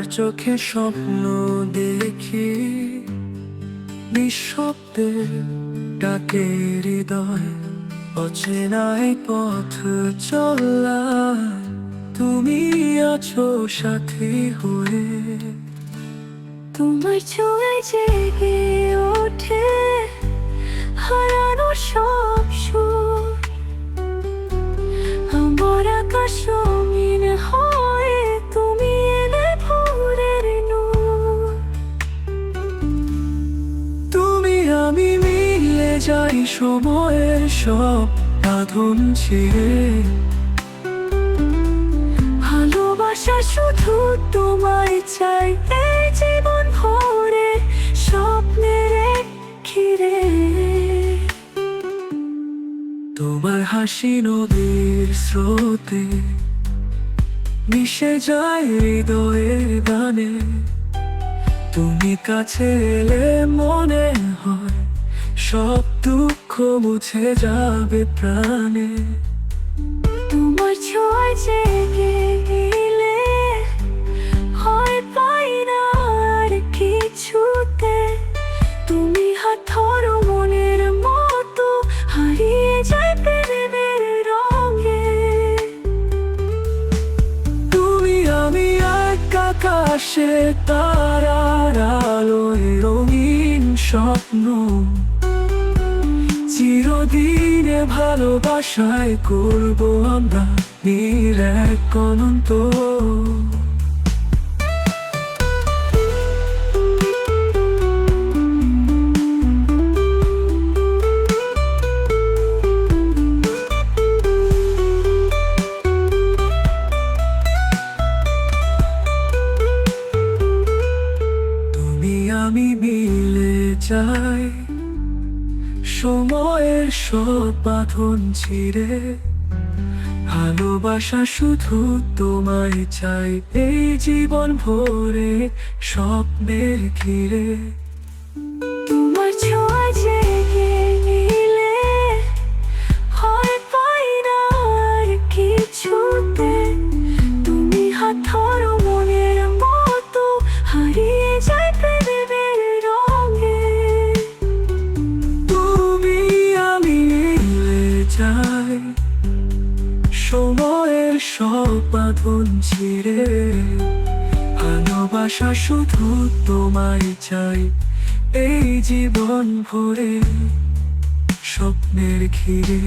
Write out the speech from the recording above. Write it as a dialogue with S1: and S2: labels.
S1: তোমার চোখে স্বপ্ন দেখি। নিঃশব্দে ডাকে হৃদয় অচেনাই পথ চলা। তুমি আছো সাথী হয়ে।
S2: তোমার ছোঁয়ায় জেগে ওঠে হারানো সব
S1: যাই সময়ের সব বাঁধন ছিঁড়ে।
S2: ভালোবাসা শুধু তোমায় চাই, এই জীবন ভরে স্বপ্নের ঘিরে
S1: তোমার হাসি নদীর স্রোতে মিশে যায় হৃদয়ের গানে। তুমি কাছে এলে মনে হয় সব দুঃখ মুছে যাবে প্রাণে।
S2: তোমার ছোঁয়ায় জেগে গেলে হয় পাই না আর কিছুতে। তুমি হাত মনের মতো হারিয়ে যায় প্রেমের রঙে।
S1: তুমি আমি এক আকাশে তারার আলোয় রঙিন স্বপ্ন। চিরদিনে ভালোবাসায় করব আমরা নির এক অনন্ত। তুমি আমি মিলে যাই সময়ের সব বাঁধন ছিঁড়ে ভালোবাসা শুধু তোমায় চাই এই জীবন ভরে স্বপ্নের ঘিরে। সময়ের সব ছিঁড়ে। ভালোবাসা শুধু তোমায় চাই এই জীবন ভরে স্বপ্নের ঘিরে।